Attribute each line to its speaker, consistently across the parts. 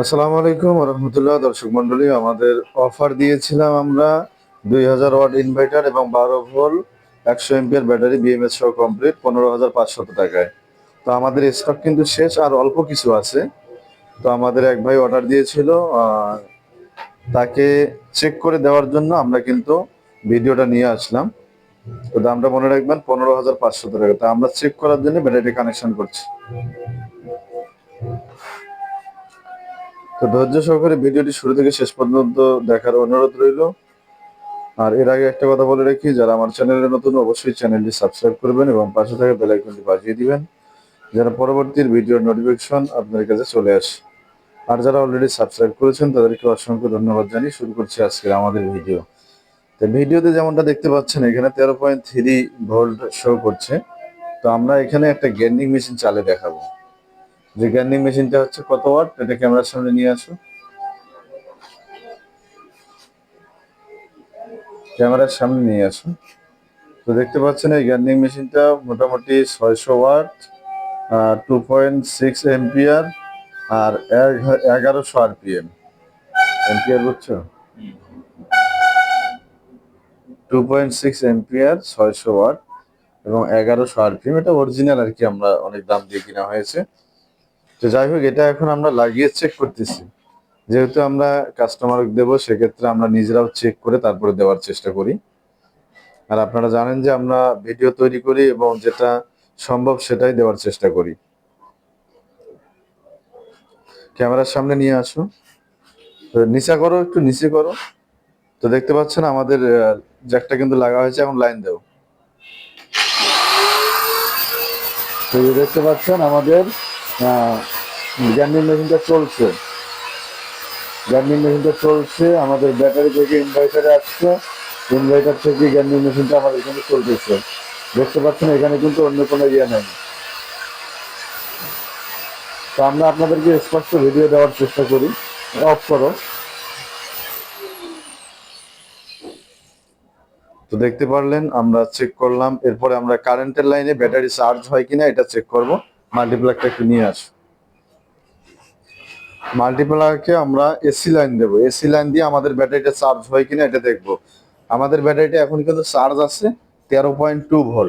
Speaker 1: আসসালামু আলাইকুম রহমতুল্লাহ, দর্শক মন্ডলী আমাদের অফার দিয়েছিলাম আমরা দুই হাজার ওয়াট ইনভার্টার এবং বারো ভোল্ট একশো এমপিয়ার ব্যাটারি বিএমএস সহ কমপ্লিট পনেরো হাজার পাঁচশত টাকায়। তো আমাদের স্টক কিন্তু শেষ, আর অল্প কিছু আছে। তো আমাদের এক ভাই অর্ডার দিয়েছিল তাকে চেক করে দেওয়ার জন্য আমরা কিন্তু ভিডিওটা নিয়ে আসলাম। তো দামটা মনে রাখবেন পনেরো হাজার পাঁচশত টাকা। তা আমরা চেক করার জন্য ব্যাটারি কানেকশন করছি। তো ধৈর্য সহকারে ভিডিওটি শুরু থেকে শেষ পর্যন্ত দেখার অনুরোধ রইল। আর এর আগে একটা কথা বলে রাখি, যারা আমার চ্যানেলে নতুন, অবশ্যই চ্যানেলটি সাবস্ক্রাইব করবেন এবং পাশে থাকা বেল আইকনটি বাজিয়ে দিবেন, যেন পরবর্তী ভিডিওর নোটিফিকেশন আপনার কাছে চলে আসে। আর যারা অলরেডি সাবস্ক্রাইব করেছেন তাদেরকে অসংখ্য ধন্যবাদ জানিয়ে শুরু করছি আজকে আমাদের ভিডিও। তো ভিডিওতে যেমনটা দেখতে পাচ্ছেন, এখানে তেরো পয়েন্ট থ্রি ভোল্ট শো করছে। তো আমরা এখানে একটা গ্যান্ডিং মেশিন চালে দেখাবো। যে গ্যান্ডিং মেশিনটা হচ্ছে কত ওয়াট, এটা ক্যামেরার সামনে নিয়ে আসো। ক্যামেরার সামনে নিয়ে আসো। তো দেখতে পাচ্ছেন এই গ্যান্ডিং মেশিনটা মোটামুটি ছয়শো watt two point six ampere আর এগারোশো আরপিএম। এমপিআর বুঝছ? টু পয়েন্ট সিক্স এমপিআর ছয়শো ওয়াট, এবং এগারোশো আরপিএম। এটা অরিজিনাল আর কি, আমরা অনেক দাম দিয়ে কিনা হয়েছে। তো যাই হোক, এটা এখন আমরা লাগিয়ে চেক করতেছি। যেহেতু আমরা কাস্টমার দেব, সেক্ষেত্রে আমরা নিজেরাও চেক করে তারপরে দেওয়ার চেষ্টা করি। আর আপনারা জানেন যে আমরা ভিডিও তৈরি করি এবং যেটা সম্ভব সেটাই দেওয়ার চেষ্টা করি। ক্যামেরার সামনে নিয়ে আসো। নিচা করো, একটু নিচে করো। তো দেখতে পাচ্ছেন আমাদের জ্যাকটা কিন্তু লাগা হয়েছে, এখন লাইন দেও। তো দেখতে পাচ্ছেন আমাদের গ্যান্ডিং মেশিনটা চলছে। গ্যান্ডিং মেশিনটা চলছে, আমাদের ব্যাটারি থেকে ইনভার্টারে আসছে। ইনভার্টার থেকে গ্যান্ডিং মেশিনটা আমাদের এখানে চলতেছে। দেখতে পাচ্ছেন, এখানে কিন্তু অন্য কোনো ইয়ে নেই। তো আমরা আপনাদেরকে স্পষ্ট ভিডিও দেওয়ার চেষ্টা করি। অফ করো। তো দেখতে পারলেন, আমরা চেক করলাম। এরপরে আমরা কারেন্টের লাইনে ব্যাটারি চার্জ হয় কিনা, এটা চেক করব। মাল্টিপ্লাগটা একটু নিয়ে আস মাল্টিপ্লাগকে আমরা এসি লাইন দেব। এসি লাইন দিয়ে আমাদের ব্যাটারিটা চার্জ হয় কিনা এটা দেখব। আমাদের ব্যাটারিটা এখন কিন্তু চার্জ আছে তেরো পয়েন্ট টু ভোল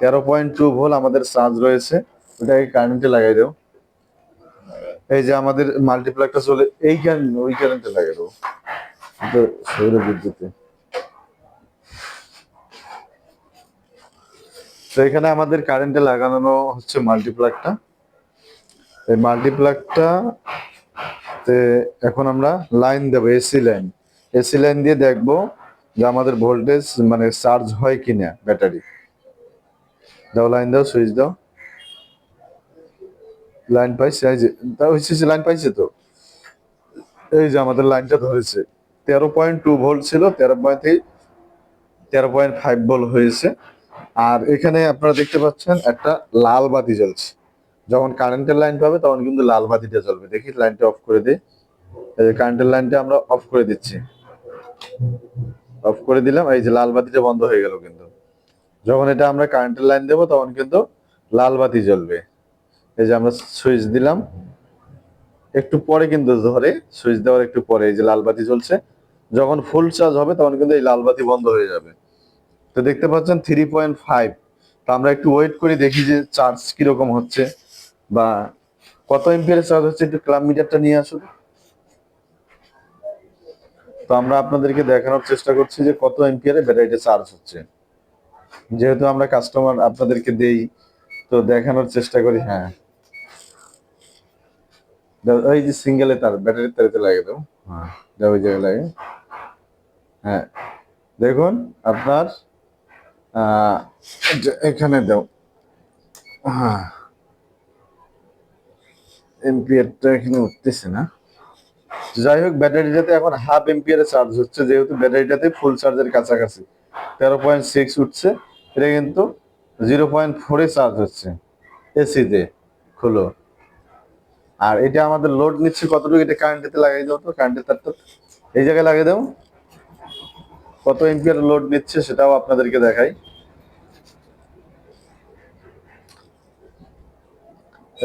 Speaker 1: তেরো পয়েন্ট টু ভোল আমাদের চার্জ রয়েছে। ওটাকে কারেন্টে লাগাই দেবো। এই যে আমাদের মাল্টিপ্লাগটা চলে, এই কারেন্ট ওই কারেন্টে লাগাই দেবো। সৌর বিদ্যুতে। তো এখানে আমাদের কারেন্টে লাগানো হচ্ছে মাল্টিপ্লাগটা এই মাল্টিপ্লাগটা এখন আমরা লাইন দেবো এসি লাইন এসি লাইন দিয়ে দেখব যে আমাদের ভোল্টেজ মানে চার্জ হয় কিনা ব্যাটারি দাও লাইন দাও সুইচ দাও। লাইন পাইছে তা হচ্ছে লাইন পাইছে তো? এই যে আমাদের লাইনটা ধরেছে। তেরো পয়েন্ট টু ভোল্ট ছিল, তেরো পয়েন্ট তেরো পয়েন্ট ফাইভ ভোল্ট হয়েছে। আর এখানে আপনারা দেখতে পাচ্ছেন একটা লাল বাতি জ্বলছে। যখন কারেন্টের লাইন পাবে, তখন কিন্তু লাল বাতিটা জ্বলবে দেখি লাইনটা অফ করে দিই। কারেন্টের লাইনটা আমরা অফ করে দিচ্ছি। অফ করে দিলাম, এই যে লাল বাতিটা বন্ধ হয়ে গেল কিন্তু। যখন এটা আমরা কারেন্টের লাইন দেবো, তখন কিন্তু লাল বাতি জ্বলবে। এই যে আমরা সুইচ দিলাম। একটু পরে কিন্তু ধরে সুইচ দেওয়ার একটু পরে এই যে লাল বাতি জ্বলছে। যখন ফুল চার্জ হবে, তখন কিন্তু এই লাল বাতি বন্ধ হয়ে যাবে। তো দেখতে পাচ্ছেন থ্রি পয়েন্ট ফাইভ তো আমরা একটু ওয়েট করি দেখি যে চার্জ কীরকম হচ্ছে। বা কত এমপিয়ারের চার্জ হচ্ছে একটু ক্লাব মিটারটা নিয়ে আসুন। তো আমরা আপনাদেরকে দেখানোর চেষ্টা করছি যে কত এমপিয়ারে ব্যাটারিটা চার্জ হচ্ছে। যেহেতু আমরা কাস্টমার আপনাদেরকে দেই, তো দেখানোর চেষ্টা করি হ্যাঁ। এই যে সিঙ্গেলে তার ব্যাটারির তারিতে লাগে দাও হ্যাঁ ওই জায়গায় লাগে হ্যাঁ দেখুন, আপনার এখানে দাও। হ্যাঁ। এমপিয়ারটা এখানে উঠতেছে না। যাই হোক, ব্যাটারিটাতে এখন হাফ এমপিয়ারে চার্জ হচ্ছে, যেহেতু ব্যাটারিটাতে ফুল চার্জের কাছাকাছি। তেরো পয়েন্ট সিক্স উঠছে, এটা কিন্তু জিরো পয়েন্ট ফোরে চার্জ হচ্ছে এসিতে খুলো। আর এটা আমাদের লোড নিচ্ছে কতটুকু, এটা কারেন্টেতে লাগাই দাও তো কারেন্টের তারটা এই জায়গায় লাগিয়ে দাও। কত এমপিয়ার লোড নিচ্ছে সেটাও আপনাদেরকে দেখাই।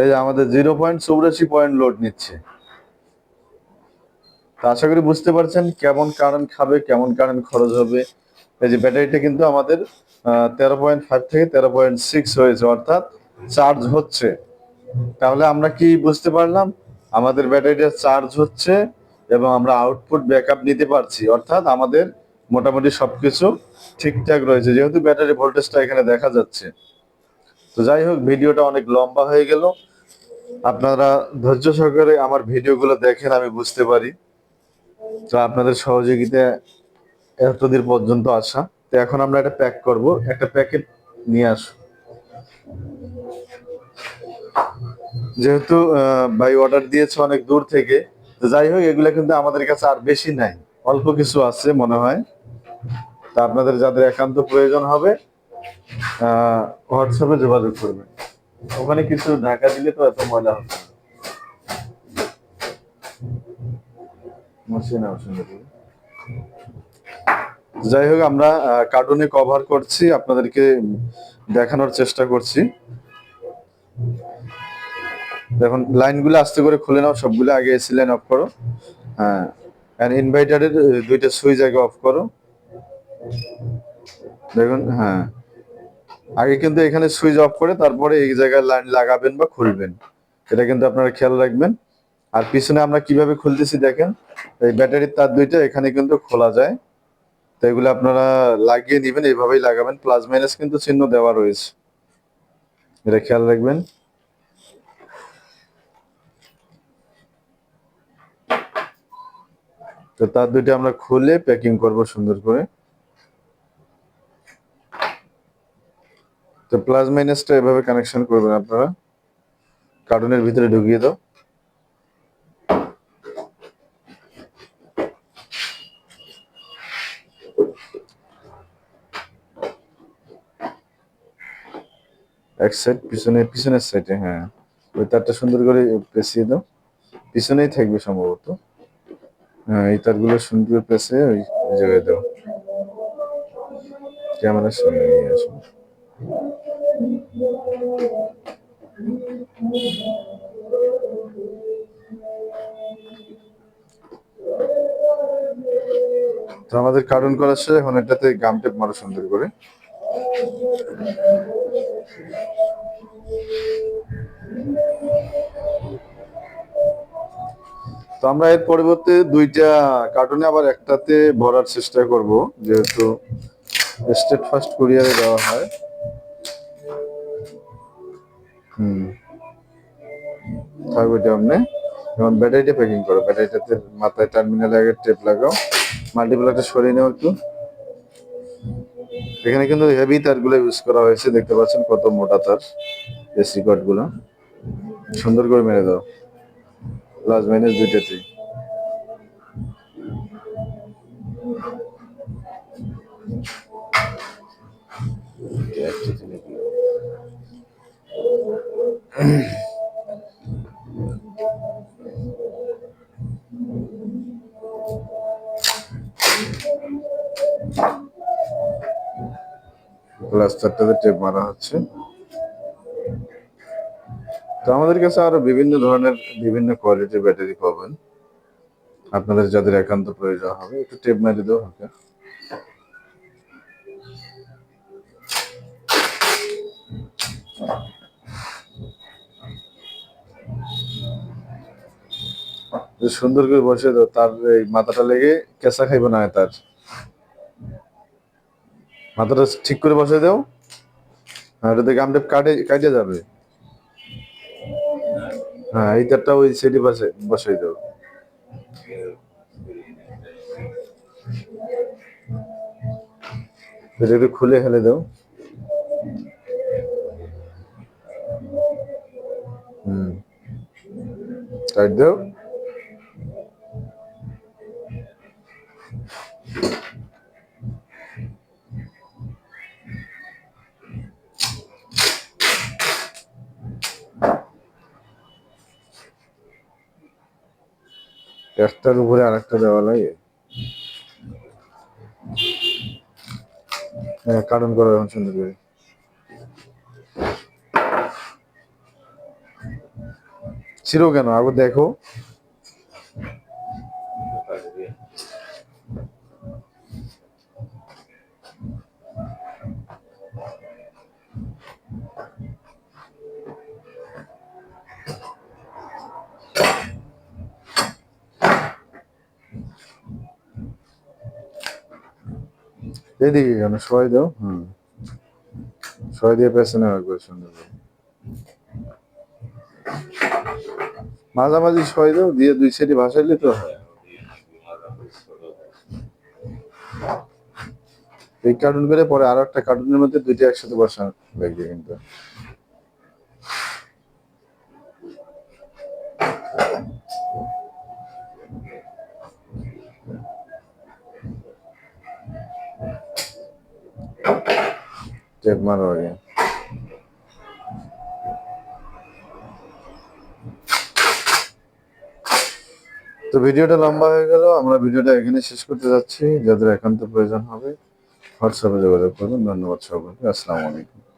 Speaker 1: এই যে আমাদের জিরো পয়েন্ট চৌরাশি পয়েন্ট লোড নিচ্ছে। তো আশা করি বুঝতে পারছেন কেমন কারেন্ট খাবে, কেমন কারেন্ট খরচ হবে। এই যে ব্যাটারিটা কিন্তু আমাদের তেরো পয়েন্ট ফাইভ থেকে তেরো পয়েন্ট সিক্স হয়েছে, অর্থাৎ চার্জ হচ্ছে। তাহলে আমরা কি বুঝতে পারলাম? আমাদের ব্যাটারিটা চার্জ হচ্ছে এবং আমরা আউটপুট ব্যাকআপ নিতে পারছি। অর্থাৎ আমাদের মোটামুটি সবকিছু ঠিকঠাক রয়েছে, যেহেতু ব্যাটারি ভোল্টেজটা এখানে দেখা যাচ্ছে। তো যাই হোক, ভিডিওটা অনেক লম্বা হয়ে গেল। আপনারা ধৈর্য সহকারে আমার ভিডিওগুলো দেখেন, আমি বুঝতে পারি। তো আপনাদের সহযোগিতা এতদিন পর্যন্ত আসা। তো এখন আমরা একটা প্যাক করব। একটা প্যাকেট নিয়ে আসো যেহেতু ভাই অর্ডার দিয়েছে অনেক দূর থেকে, তো যাই হোক, এগুলো কিন্তু আমাদের কাছে আর বেশি নাই। অল্প কিছু আছে মনে হয়। তা আপনাদের যাদের একান্ত প্রয়োজন হবে হোয়াটসঅ্যাপে যোগাযোগ করবেন। ওখানে কিছু ঢাকা দিলে তো এত ময়লা হবে। যাই হোক, আমরা কার্টুনে কভার করছি, আপনাদেরকে দেখানোর চেষ্টা করছি। দেখুন লাইনগুলো আস্তে করে খুলে নাও, সবগুলো আগে এসি লাইন অফ করো। হ্যাঁ ইনভার্টারের দুইটা সুইচ আগে অফ করো। দেখুন হ্যাঁ। আগে কিন্তু এখানে সুইচ অফ করে তারপরে এই জায়গায় লাইন লাগাবেন বা খুলবেন। এটা কিন্তু আপনারা খেয়াল রাখবেন। আর পিছনে আমরা কীভাবে খুলতেছি দেখেন, এই ব্যাটারির তার দুইটা এখানে কিন্তু খোলা যায়। তো এগুলো আপনারা লাগিয়ে নেবেন এইভাবেই লাগাবেন। প্লাস মাইনাস কিন্তু চিহ্ন দেওয়া রয়েছে। এটা খেয়াল রাখবেন। তো তার দুইটা আমরা খুলে প্যাকিং করব সুন্দর করে। তো প্লাস মাইনাসটা এভাবে কানেকশন করবেন আপনারা। কার্টুনের ভিতরে ঢুকিয়ে দাও। এক সাইড পিছনে, পিছনের সাইডে হ্যাঁ। ওই তারটা সুন্দর করে পেঁচিয়ে দাও। পিছনেই থাকবে সম্ভবত। হ্যাঁ এই তারগুলো সুন্দর পেঁচে ওই জায়গায় দাও। ক্যামেরার সামনে নিয়ে আসো। তো আমাদের কার্টুন করার শেষ এখন এটাতে গাম টেপ মারো সুন্দর করে। তো আমরা এর পরিবর্তে দুইটা কার্টুনে আবার একটাতে ভরার চেষ্টা করব, যেহেতু স্টেট ফার্স্ট কুরিয়ারে দেওয়া হয়। হুম। থাকবে আপনি এখন ব্যাটারিটা প্যাকিং করো। ব্যাটারিটাতে মাথায় টার্মিনাল আগে টেপ লাগাও। মাল্টিপ্লাটা সরিয়ে নাও একটু। এখানে কিন্তু হেভি তারগুলো ইউজ করা হয়েছে। দেখতে পাচ্ছেন কত মোটা তার এসি গুলো। সুন্দর করে মেরে দাও। লাস্ট মাইনাস দুইটাতেই প্লাস্টারটাতে টেপ মারা হচ্ছে। তো আমাদের কাছে আরও বিভিন্ন ধরনের বিভিন্ন কোয়ালিটির ব্যাটারি পাবেন। আপনাদের যাদের একান্ত প্রয়োজন হবে, একটু টেপ মেরে দেওয়া হবে যে সুন্দর করে বসে তার এই মাথাটা লেগে কেঁচা খাইবে না তার। মাথাটা ঠিক করে বসে দাও হ্যাঁ ওটা থেকে আমটেপ কাটে কাটে যাবে। হ্যাঁ এই তারটা ওই সেটি বসে, বসাই দাও। এটা একটু খুলে ফেলে দাও। হুম। টাইট দাও। একটার উপরে আরেকটা দেওয়া লাগে হ্যাঁ কারণ করা এখন সুন্দর করে। ছিল কেন? আগে দেখো। এদিকে কেন? সবাই দাও। হুম। সবাই দিয়ে পেছনে একবার সুন্দর মাঝামাঝি সবাই দাও, দিয়ে দুই সেটি ভাসাইলে তো হয়। এই কার্টুন করে পরে আরও একটা কার্টুনের মধ্যে দুইটা একসাথে বসানো লাগবে কিন্তু। টেপ মারো আগে তো ভিডিওটা লম্বা হয়ে গেল, আমরা ভিডিওটা এখানে শেষ করতে যাচ্ছি। যাদের একান্ত প্রয়োজন হবে হোয়াটসঅ্যাপে যোগাযোগ করবেন ধন্যবাদ সকলকে আসসালামু আলাইকুম।